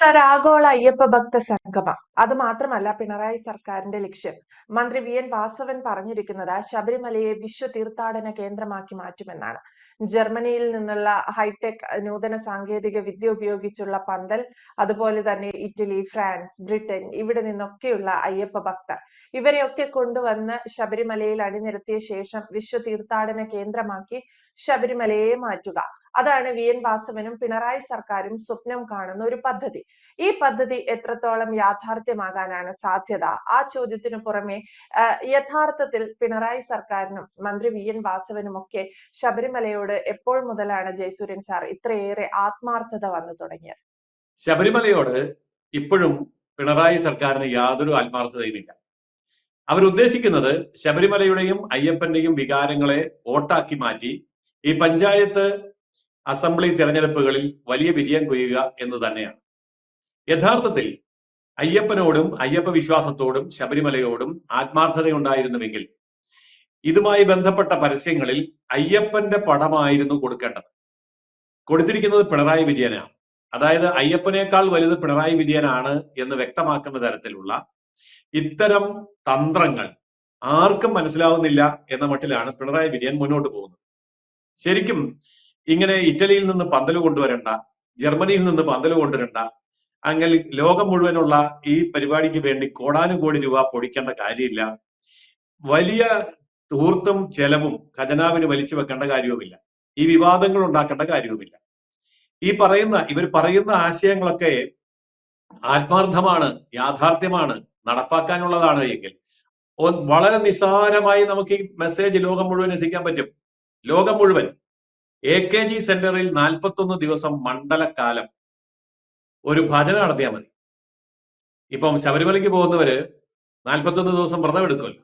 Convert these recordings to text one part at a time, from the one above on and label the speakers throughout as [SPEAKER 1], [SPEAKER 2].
[SPEAKER 1] സരാഗോള അയ്യപ്പ ഭക്ത സംഗമം. അത് മാത്രമല്ല പിണറായി സർക്കാരിന്റെ ലക്ഷ്യം. മന്ത്രി വി. എൻ. വാസവൻ പറഞ്ഞിരിക്കുന്നത് ശബരിമലയെ വിശ്വ തീർത്ഥാടന കേന്ദ്രമാക്കി മാറ്റുമെന്നാണ്. ജർമ്മനിയിൽ നിന്നുള്ള ഹൈടെക് നൂതന സാങ്കേതിക വിദ്യ ഉപയോഗിച്ചുള്ള പന്തൽ അതുപോലെ തന്നെ ഇറ്റലി ഫ്രാൻസ് ബ്രിട്ടൻ ഇവിടെ നിന്നൊക്കെയുള്ള അയ്യപ്പ ഭക്തർ. ഇവരെയൊക്കെ കൊണ്ടുവന്ന് ശബരിമലയിൽ അണിനിരത്തിയ ശേഷം വിശ്വ തീർത്ഥാടന കേന്ദ്രമാക്കി ശബരിമലയെ മാറ്റുക. അതാണ് വി എൻ വാസവനും പിണറായി സർക്കാരും സ്വപ്നം കാണുന്ന ഒരു പദ്ധതി. ഈ പദ്ധതി എത്രത്തോളം യാഥാർത്ഥ്യമാകാനാണ് സാധ്യത? ആ ചോദ്യത്തിന് പുറമെ യഥാർത്ഥത്തിൽ പിണറായി സർക്കാരിനും മന്ത്രി വി എൻ വാസവനും ഒക്കെ ശബരിമലയോട് എപ്പോൾ മുതലാണ് ജയസൂര്യൻ സാർ ഇത്രയേറെ ആത്മാർത്ഥത വന്നു തുടങ്ങിയത്?
[SPEAKER 2] ശബരിമലയോട് ഇപ്പോഴും പിണറായി സർക്കാരിന് യാതൊരു ആത്മാർത്ഥതയുമില്ല. അവരുദ്ദേശിക്കുന്നത് ശബരിമലയുടെയും അയ്യപ്പന്റെയും വികാരങ്ങളെ വോട്ടാക്കി മാറ്റി ഈ പഞ്ചായത്ത് അസംബ്ലി തെരഞ്ഞെടുപ്പുകളിൽ വലിയ വിജയം കൊയ്യുക എന്ന് തന്നെയാണ്. യഥാർത്ഥത്തിൽ അയ്യപ്പനോടും അയ്യപ്പ വിശ്വാസത്തോടും ശബരിമലയോടും ആത്മാർത്ഥതയുണ്ടായിരുന്നുവെങ്കിൽ ഇതുമായി ബന്ധപ്പെട്ട പരസ്യങ്ങളിൽ അയ്യപ്പന്റെ പടമായിരുന്നു കൊടുക്കേണ്ടത്. കൊടുത്തിരിക്കുന്നത് പിണറായി വിജയനാണ്. അതായത് അയ്യപ്പനേക്കാൾ വലുത് പിണറായി വിജയനാണ് എന്ന് വ്യക്തമാക്കുന്ന തരത്തിലുള്ള ഇത്തരം തന്ത്രങ്ങൾ ആർക്കും മനസ്സിലാവുന്നില്ല എന്ന മട്ടിലാണ് പിണറായി വിജയൻ മുന്നോട്ട് പോകുന്നത്. ശരിക്കും ഇങ്ങനെ ഇറ്റലിയിൽ നിന്ന് പന്തൽ കൊണ്ടുവരണ്ട ജർമ്മനിയിൽ നിന്ന് പന്തൽ കൊണ്ടുവരണ്ട അങ്ങനെ ലോകം മുഴുവനുള്ള ഈ പരിപാടിക്ക് വേണ്ടി കോടാനുകോടി രൂപ പൊടിക്കേണ്ട കാര്യമില്ല. വലിയ തൂർത്തും ചെലവും ഖജനാവിന് വലിച്ചു വെക്കേണ്ട കാര്യവുമില്ല. ഈ വിവാദങ്ങൾ ഉണ്ടാക്കേണ്ട കാര്യവുമില്ല. ഈ പറയുന്ന ഇവർ പറയുന്ന ആശയങ്ങളൊക്കെ ആത്മാർത്ഥമാണ് യാഥാർത്ഥ്യമാണ് നടപ്പാക്കാനുള്ളതാണ് എങ്കിൽ. വളരെ നിസ്സാരമായി നമുക്ക് ഈ മെസ്സേജ് ലോകം മുഴുവൻ എത്തിക്കാൻ പറ്റും. ലോകം മുഴുവൻ. എ കെ ജി സെന്ററിൽ നാൽപ്പത്തൊന്ന് ദിവസം മണ്ഡലകാലം. ഒരു ഭജന നടത്തിയാൽ മതി. ഇപ്പം ശബരിമലയ്ക്ക് പോകുന്നവര് നാൽപ്പത്തൊന്ന് ദിവസം വ്രതം എടുക്കുമല്ലോ.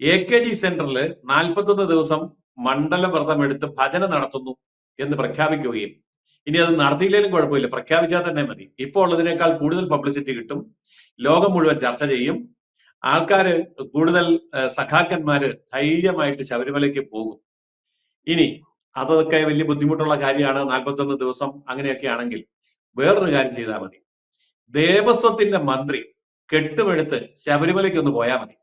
[SPEAKER 2] എ കെ ജി സെന്ററിൽ നാൽപ്പത്തൊന്ന് ദിവസം മണ്ഡല വ്രതം എടുത്ത് ഭജന നടത്തുന്നു എന്ന് പ്രഖ്യാപിക്കുകയും ഇനി അത് നടത്തിയില്ലെങ്കിലും കുഴപ്പമില്ല. പ്രഖ്യാപിച്ചാൽ തന്നെ മതി. ഇപ്പോൾ ഉള്ളതിനേക്കാൾ കൂടുതൽ പബ്ലിസിറ്റി കിട്ടും. ലോകം മുഴുവൻ ചർച്ച ചെയ്യും. ആൾക്കാര് കൂടുതൽ സഖാക്കന്മാര് ധൈര്യമായിട്ട് ശബരിമലയ്ക്ക് പോകും. ഇനി അതൊക്കെ വലിയ ബുദ്ധിമുട്ടുള്ള കാര്യമാണ്. നാൽപ്പത്തൊന്ന് ദിവസം അങ്ങനെയൊക്കെ ആണെങ്കിൽ വേറൊരു കാര്യം ചെയ്താൽ മതി. ദേവസ്വത്തിന്റെ മന്ത്രി കെട്ടുമെടുത്ത് ശബരിമലയ്ക്ക് ഒന്ന് പോയാൽ മതി.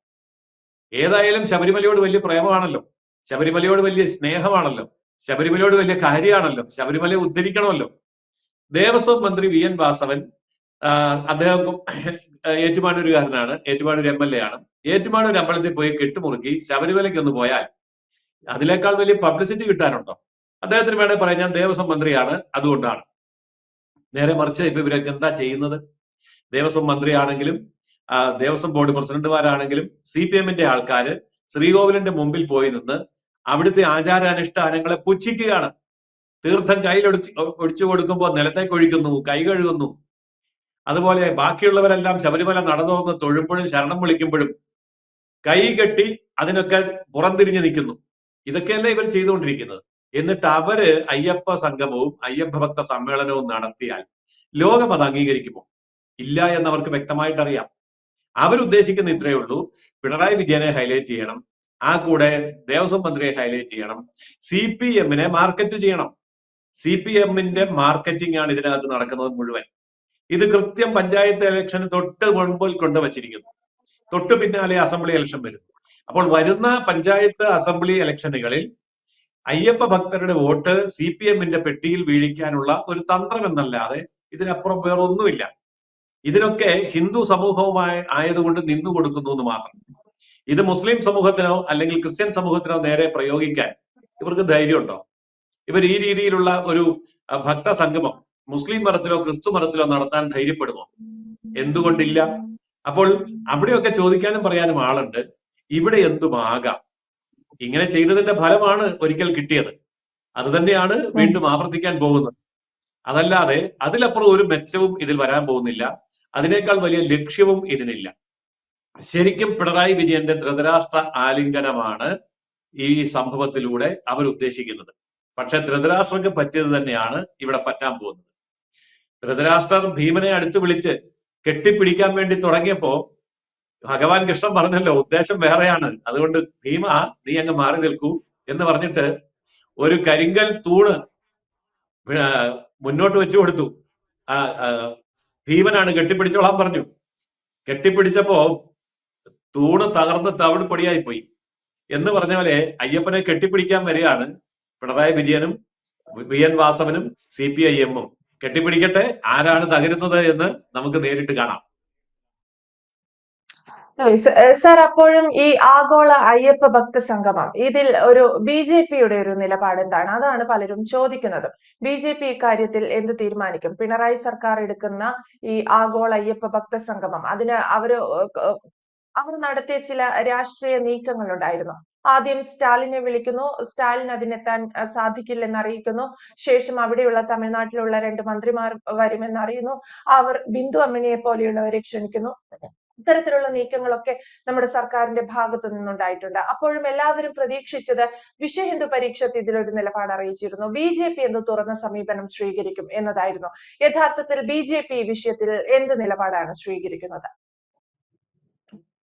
[SPEAKER 2] ഏതായാലും ശബരിമലയോട് വലിയ പ്രേമമാണല്ലോ. ശബരിമലയോട് വലിയ സ്നേഹമാണല്ലോ. ശബരിമലയോട് വലിയ കാര്യമാണല്ലോ. ശബരിമലയെ ഉദ്ധരിക്കണമല്ലോ. ദേവസ്വം മന്ത്രി വി. എൻ. വാസവൻ അദ്ദേഹം ഏറ്റുമാനൂരുകാരനാണ്. ഏറ്റുമാനൂർ എം. എൽ. എ. ആണ്. ഏറ്റുമാനൂർ അമ്പലത്തിൽ പോയി കെട്ടുമുറുക്കി ശബരിമലയ്ക്ക് ഒന്ന് പോയാൽ അതിനേക്കാൾ വലിയ പബ്ലിസിറ്റി കിട്ടാനുണ്ടോ? അദ്ദേഹത്തിന് വേണേൽ പറയാം ഞാൻ ദേവസ്വം മന്ത്രിയാണ് അതുകൊണ്ടാണ്. നേരെ മറിച്ച് ഇപ്പൊ ഇവരൊക്കെ എന്താ ചെയ്യുന്നത്? ദേവസ്വം മന്ത്രിയാണെങ്കിലും ദേവസ്വം ബോർഡ് പ്രസിഡന്റുമാരാണെങ്കിലും സി പി എമ്മിന്റെ ആൾക്കാര് ശ്രീകോവിലിന്റെ മുമ്പിൽ പോയി നിന്ന് അവിടുത്തെ ആചാരാനുഷ്ഠാനങ്ങളെ പുച്ഛിക്കുകയാണ്. തീർത്ഥം കയ്യിലൊടിച്ച് ഒഴിച്ചു കൊടുക്കുമ്പോൾ നിലത്തേക്ക് ഒഴിക്കുന്നു കൈ കഴുകുന്നു. അതുപോലെ ബാക്കിയുള്ളവരെല്ലാം ശബരിമല നടന്നു തൊഴുമ്പോഴും ശരണം വിളിക്കുമ്പോഴും കൈ കെട്ടി അതിനൊക്കെ പുറംതിരിഞ്ഞു നിൽക്കുന്നു. ഇതൊക്കെയല്ലേ ഇവർ ചെയ്തുകൊണ്ടിരിക്കുന്നത്? എന്നിട്ട് അവർ അയ്യപ്പ സംഗമവും അയ്യപ്പ ഭക്ത സമ്മേളനവും നടത്തിയാൽ ലോകം അത് അംഗീകരിക്കുമോ? ഇല്ല എന്ന് അവർക്ക് വ്യക്തമായിട്ട് അറിയാം അവരുദ്ദേശിക്കുന്ന ഇത്രയേ ഉള്ളൂ. പിണറായി വിജയനെ ഹൈലൈറ്റ് ചെയ്യണം. ആ കൂടെ ദേവസ്വം മന്ത്രിയെ ഹൈലൈറ്റ് ചെയ്യണം. സി പി എമ്മിനെ മാർക്കറ്റ് ചെയ്യണം. സി പി എമ്മിന്റെ മാർക്കറ്റിംഗ് ആണ് ഇതിനകത്ത് നടക്കുന്നത് മുഴുവൻ. ഇത് കൃത്യം പഞ്ചായത്ത് ഇലക്ഷന് തൊട്ട് മുൻപിൽ കൊണ്ടുവച്ചിരിക്കുന്നു. തൊട്ട് പിന്നാലെ അസംബ്ലി ഇലക്ഷൻ വരുന്നു. അപ്പോൾ വരുന്ന പഞ്ചായത്ത് അസംബ്ലി ഇലക്ഷനുകളിൽ അയ്യപ്പ ഭക്തരുടെ വോട്ട് സി പി എമ്മിന്റെ പെട്ടിയിൽ വീഴിക്കാനുള്ള ഒരു തന്ത്രം എന്നല്ലാതെ ഇതിനപ്പുറം വേറൊന്നുമില്ല. ഇതിനൊക്കെ ഹിന്ദു സമൂഹവുമായി ആയതുകൊണ്ട് നിന്നു കൊടുക്കുന്നു എന്ന് മാത്രം. ഇത് മുസ്ലിം സമൂഹത്തിനോ അല്ലെങ്കിൽ ക്രിസ്ത്യൻ സമൂഹത്തിനോ നേരെ പ്രയോഗിക്കാൻ ഇവർക്ക് ധൈര്യമുണ്ടോ? ഇവർ ഈ രീതിയിലുള്ള ഒരു ഭക്ത സംഗമം മുസ്ലിം മതത്തിലോ ക്രിസ്തു മതത്തിലോ നടത്താൻ ധൈര്യപ്പെടുമോ? എന്തുകൊണ്ടില്ല. അപ്പോൾ അവിടെയൊക്കെ ചോദിക്കാനും പറയാനും ആളുണ്ട്. ഇവിടെ എന്തുമാകാം? ഇങ്ങനെ ചെയ്തതിന്റെ ഫലമാണ് ഒരിക്കൽ കിട്ടിയത്. അത് തന്നെയാണ് വീണ്ടും ആവർത്തിക്കാൻ പോകുന്നത്. അതല്ലാതെ അതിലപ്പുറം ഒരു മെച്ചവും ഇതിൽ വരാൻ പോകുന്നില്ല. അതിനേക്കാൾ വലിയ ലക്ഷ്യവും ഇതിനില്ല. ശരിക്കും പിണറായി വിജയന്റെ ധൃതരാഷ്ട്ര ആലിംഗനമാണ് ഈ സംഭവത്തിലൂടെ അവർ ഉദ്ദേശിക്കുന്നത്. പക്ഷെ ധൃതരാഷ്ട്രക്ക് പറ്റിയത് തന്നെയാണ് ഇവിടെ പറ്റാൻ പോകുന്നത്. ധൃതരാഷ്ട്രർ ഭീമനെ അടുത്ത് വിളിച്ച് കെട്ടിപ്പിടിക്കാൻ വേണ്ടി തുടങ്ങിയപ്പോ ഭഗവാൻ കൃഷ്ണൻ പറഞ്ഞല്ലോ ഉദ്ദേശം വേറെയാണ്. അതുകൊണ്ട് ഭീമ നീ അങ്ങ് മാറി നിൽക്കൂ എന്ന് പറഞ്ഞിട്ട് ഒരു കരിങ്കൽ തൂണ് മുന്നോട്ട് വെച്ചു കൊടുത്തു. ഭീമനാണ് കെട്ടിപ്പിടിച്ചോളാൻ പറഞ്ഞു. കെട്ടിപ്പിടിച്ചപ്പോ തൂണ് തകർന്ന് തവിട് പൊടിയായി പോയി എന്ന് പറഞ്ഞ പോലെ അയ്യപ്പനെ കെട്ടിപ്പിടിക്കാൻ വരികയാണ് പിണറായി വിജയനും വി എൻ വാസവനും സി പി ഐ എമ്മും. കെട്ടിപ്പിടിക്കട്ടെ ആരാണ് തകരുന്നത് എന്ന് നമുക്ക് നേരിട്ട് കാണാം.
[SPEAKER 1] സർ അപ്പോഴും ഈ ആഗോള അയ്യപ്പ ഭക്ത സംഗമം ഇതിൽ ഒരു ബി ജെ പിയുടെ ഒരു നിലപാട് എന്താണ്? അതാണ് പലരും ചോദിക്കുന്നത്. ബി ജെ പി ഇക്കാര്യത്തിൽ എന്ത് തീരുമാനിക്കും? പിണറായി സർക്കാർ എടുക്കുന്ന ഈ ആഗോള അയ്യപ്പ ഭക്ത സംഗമം അതിന് അവർ അവർ നടത്തിയ ചില രാഷ്ട്രീയ നീക്കങ്ങൾ ഉണ്ടായിരുന്നു ആദ്യം സ്റ്റാലിനെ വിളിക്കുന്നു. സ്റ്റാലിൻ അതിനെത്താൻ സാധിക്കില്ലെന്ന് അറിയിക്കുന്നു ശേഷം അവിടെയുള്ള തമിഴ്നാട്ടിലുള്ള രണ്ട് മന്ത്രിമാർ വരുമെന്ന് അറിയുന്നു അവർ ബിന്ദു അമ്മിണിയെ പോലെയുള്ളവരെ ക്ഷണിക്കുന്നു. ഇത്തരത്തിലുള്ള നീക്കങ്ങളൊക്കെ നമ്മുടെ സർക്കാരിന്റെ ഭാഗത്തു നിന്നുണ്ടായിട്ടുണ്ട്. അപ്പോഴും എല്ലാവരും പ്രതീക്ഷിച്ചത് വിശ്വ ഹിന്ദു പരീക്ഷത്ത് ഇതിലൊരു നിലപാട് അറിയിച്ചിരുന്നു. ബി ജെ പി എന്ത് തുറന്ന സമീപനം സ്വീകരിക്കും എന്നതായിരുന്നു. യഥാർത്ഥത്തിൽ ബി ജെ പി വിഷയത്തിൽ എന്ത് നിലപാടാണ് സ്വീകരിക്കുന്നത്?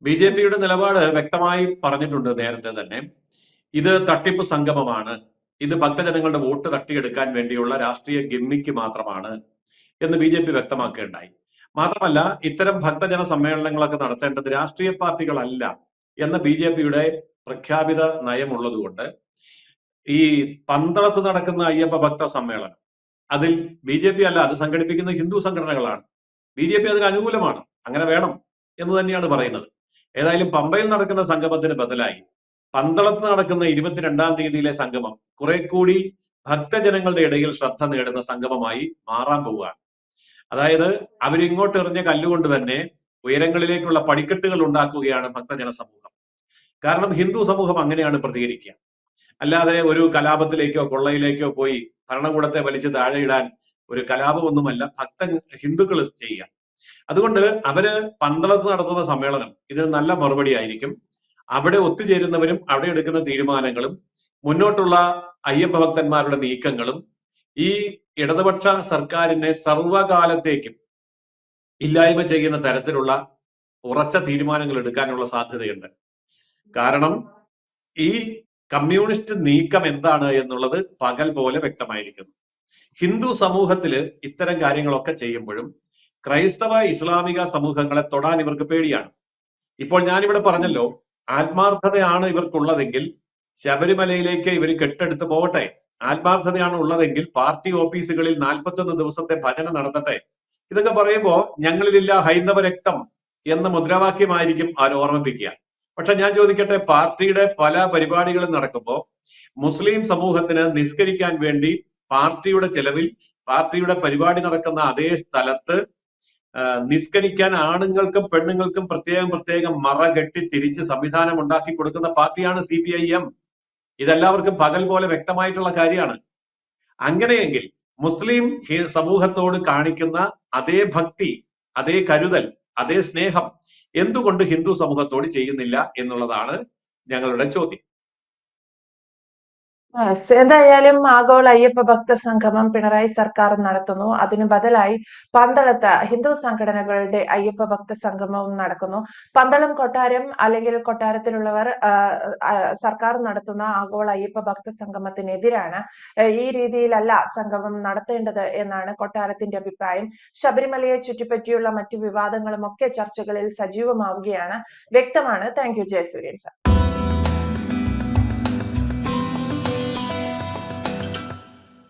[SPEAKER 2] ബി ജെ പിയുടെ നിലപാട് വ്യക്തമായി പറഞ്ഞിട്ടുണ്ട് നേരത്തെ തന്നെ. ഇത് തട്ടിപ്പ് സംഗമമാണ്. ഇത് ഭക്തജനങ്ങളുടെ വോട്ട് തട്ടിയെടുക്കാൻ വേണ്ടിയുള്ള രാഷ്ട്രീയ ഗിമ്മിക്ക് മാത്രമാണ് എന്ന് ബി ജെ പി വ്യക്തമാക്കുകയുണ്ടായി. മാത്രമല്ല ഇത്തരം ഭക്തജന സമ്മേളനങ്ങളൊക്കെ നടത്തേണ്ടത് രാഷ്ട്രീയ പാർട്ടികളല്ല എന്ന ബി ജെ പിയുടെ പ്രഖ്യാപിത നയമുള്ളതുകൊണ്ട് ഈ പന്തളത്ത് നടക്കുന്ന അയ്യപ്പ ഭക്ത സമ്മേളനം അതിൽ ബി ജെ പി അല്ല അത് സംഘടിപ്പിക്കുന്ന ഹിന്ദു സംഘടനകളാണ്. ബി ജെ പി അതിന് അനുകൂലമാണ് അങ്ങനെ വേണം എന്ന് തന്നെയാണ് പറയുന്നത്. ഏതായാലും പമ്പയിൽ നടക്കുന്ന സംഗമത്തിന് ബദലായി. പന്തളത്ത് നടക്കുന്ന ഇരുപത്തിരണ്ടാം തീയതിയിലെ സംഗമം കുറെ കൂടി ഭക്തജനങ്ങളുടെ ഇടയിൽ ശ്രദ്ധ നേടുന്ന സംഗമമായി മാറാൻ പോവുകയാണ്. അതായത് അവരിങ്ങോട്ട് എറിഞ്ഞ കല്ലുകൊണ്ട് തന്നെ ഉയരങ്ങളിലേക്കുള്ള പടിക്കെട്ടുകൾ ഉണ്ടാക്കുകയാണ് ഭക്തജന സമൂഹം കാരണം ഹിന്ദു സമൂഹം അങ്ങനെയാണ് പ്രതികരിക്കുക. അല്ലാതെ ഒരു കലാപത്തിലേക്കോ കൊള്ളയിലേക്കോ പോയി ഭരണകൂടത്തെ വലിച്ച് താഴെയിടാൻ ഒരു കലാപമൊന്നുമല്ല. ഭക്ത ഹിന്ദുക്കൾ ചെയ്യുക. അതുകൊണ്ട് അവർ പന്തളത്ത് നടത്തുന്ന സമ്മേളനം ഇതിന് നല്ല മറുപടി ആയിരിക്കും. അവിടെ ഒത്തുചേരുന്നവരും അവിടെ എടുക്കുന്ന തീരുമാനങ്ങളും മുന്നോട്ടുള്ള അയ്യപ്പ ഭക്തന്മാരുടെ നീക്കങ്ങളും ഈ ഇടതുപക്ഷ സർക്കാരിനെ സർവകാലത്തേക്കും ഇല്ലായ്മ ചെയ്യുന്ന തരത്തിലുള്ള ഉറച്ച തീരുമാനങ്ങൾ എടുക്കാനുള്ള സാധ്യതയുണ്ട്. കാരണം ഈ കമ്മ്യൂണിസ്റ്റ് നീക്കം എന്താണ് എന്നുള്ളത് പകൽ പോലെ വ്യക്തമായിരിക്കുന്നു. ഹിന്ദു സമൂഹത്തിൽ ഇത്തരം കാര്യങ്ങളൊക്കെ ചെയ്യുമ്പോഴും ക്രൈസ്തവ ഇസ്ലാമിക സമൂഹങ്ങളെ തൊടാൻ ഇവർക്ക് പേടിയാണ്. ഇപ്പോൾ ഞാനിവിടെ പറഞ്ഞല്ലോ ആത്മാർത്ഥതയാണ് ഇവർക്കുള്ളതെങ്കിൽ ശബരിമലയിലേക്ക് ഇവർ കെട്ടെടുത്ത് പോകട്ടെ. ആത്മാർത്ഥതയാണ് ഉള്ളതെങ്കിൽ പാർട്ടി ഓഫീസുകളിൽ നാൽപ്പത്തൊന്ന് ദിവസത്തെ ഭജന നടത്തട്ടെ. ഇതൊക്കെ പറയുമ്പോൾ ഞങ്ങളിലില്ല ഹൈന്ദവ രക്തം എന്ന മുദ്രാവാക്യമായിരിക്കും അവർ ഓർമ്മിപ്പിക്കുക. പക്ഷെ ഞാൻ ചോദിക്കട്ടെ പാർട്ടിയുടെ പല പരിപാടികളും നടക്കുമ്പോൾ മുസ്ലിം സമൂഹത്തിന് നിസ്കരിക്കാൻ വേണ്ടി പാർട്ടിയുടെ ചെലവിൽ പാർട്ടിയുടെ പരിപാടി നടക്കുന്ന അതേ സ്ഥലത്ത് നിസ്കരിക്കാൻ ആണുങ്ങൾക്കും പെണ്ണുങ്ങൾക്കും പ്രത്യേകം പ്രത്യേകം മറ കെട്ടി തിരിച്ച് സംവിധാനം ഉണ്ടാക്കി കൊടുക്കുന്ന പാർട്ടിയാണ് സി ഇതെല്ലാവർക്കും പകൽ പോലെ വ്യക്തമായിട്ടുള്ള കാര്യമാണ്. അങ്ങനെയെങ്കിൽ മുസ്ലിം സമൂഹത്തോട് കാണിക്കുന്ന അതേ ഭക്തി അതേ കരുതൽ അതേ സ്നേഹം എന്തുകൊണ്ട് ഹിന്ദു സമൂഹത്തോട് ചെയ്യുന്നില്ല എന്നുള്ളതാണ് ഞങ്ങളുടെ ചോദ്യം.
[SPEAKER 1] എന്തായാലും ആഗോള അയ്യപ്പ ഭക്ത സംഗമം പിണറായി സർക്കാർ നടത്തുന്നു. അതിനു ബദലായി പന്തളത്ത് ഹിന്ദു സംഘടനകളുടെ അയ്യപ്പ ഭക്ത സംഗമവും നടക്കുന്നു. പന്തളം കൊട്ടാരം അല്ലെങ്കിൽ കൊട്ടാരത്തിലുള്ളവർ സർക്കാർ നടത്തുന്ന ആഗോള അയ്യപ്പ ഭക്ത സംഗമത്തിനെതിരാണ് ഈ രീതിയിലല്ല സംഗമം നടത്തേണ്ടത് എന്നാണ് കൊട്ടാരത്തിന്റെ അഭിപ്രായം. ശബരിമലയെ ചുറ്റിപ്പറ്റിയുള്ള മറ്റു വിവാദങ്ങളും ഒക്കെ ചർച്ചകളിൽ സജീവമാവുകയാണ്. വ്യക്തമാണ്. Thank you Jayasuryan sir.